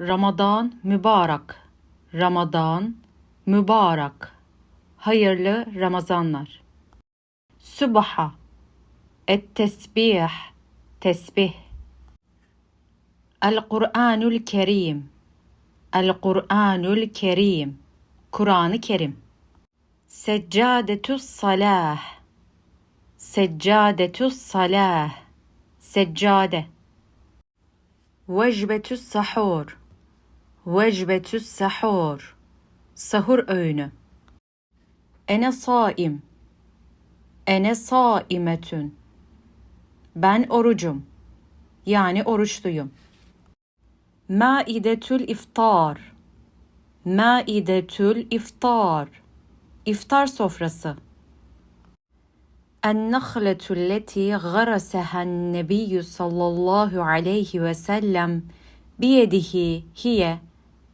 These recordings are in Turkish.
Ramazan mübarek. Ramazan mübarek. Hayırlı Ramazanlar. Subha. Et tesbih. Tesbih. El Kur'anul Kerim. El Kur'anul Kerim. Kur'an-ı Kerim. Seccadetü's salah. Seccadetü's salah. Seccade. Vecbetü's sahur. Vecbetü's sahur. Sahur öğünü. Ene saim. Ene saimetün. Ben orucum. Yani oruçluyum. Maidetül iftar. Maidetül iftar. İftar sofrası. النخلة التي غرسها النبي صلى الله عليه وسلم بيده هي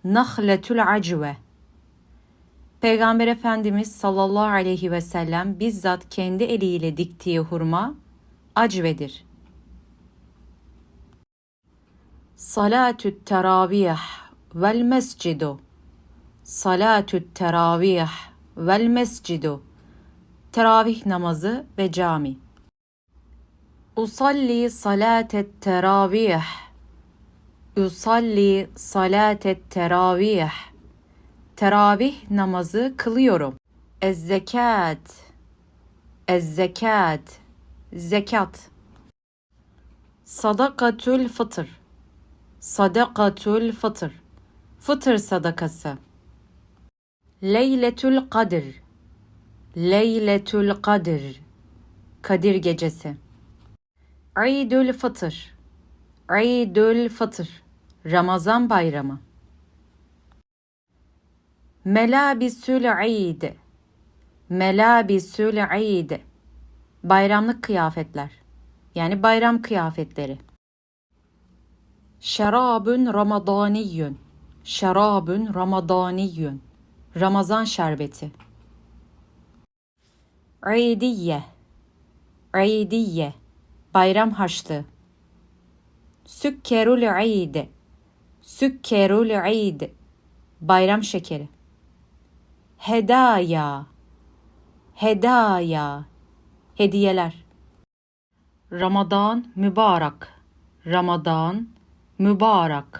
Nahletül acve. Peygamber Efendimiz sallallahu aleyhi ve sellem bizzat kendi eliyle diktiği hurma acvedir. Salatü teravih vel mescidu. Salatü teravih vel mescidu. Teravih namazı ve cami. Usalli salatet teravih Usalli salatet teravih. Teravih namazı kılıyorum. Ez zekat. Ez zekat. Sadakatül fıtır. Sadakatül fıtır. Fıtır sadakası. Leyletül kadir. Leyletül kadir. Kadir gecesi. İdül fıtır. İdül fıtır. Ramazan bayramı. Melabisül İd. Melabisül İd. Bayramlık kıyafetler. Yani bayram kıyafetleri. Şarabun ramadaniyyun. Şarabun ramadaniyyun. Ramazan şerbeti. İdiye. İdiye. Bayram harçlığı. Sükkerul İd. Sükkerul İd. Bayram şekeri. Hedaya. Hedaya. Hediyeler. Ramazan mübarek. Ramazan mübarek.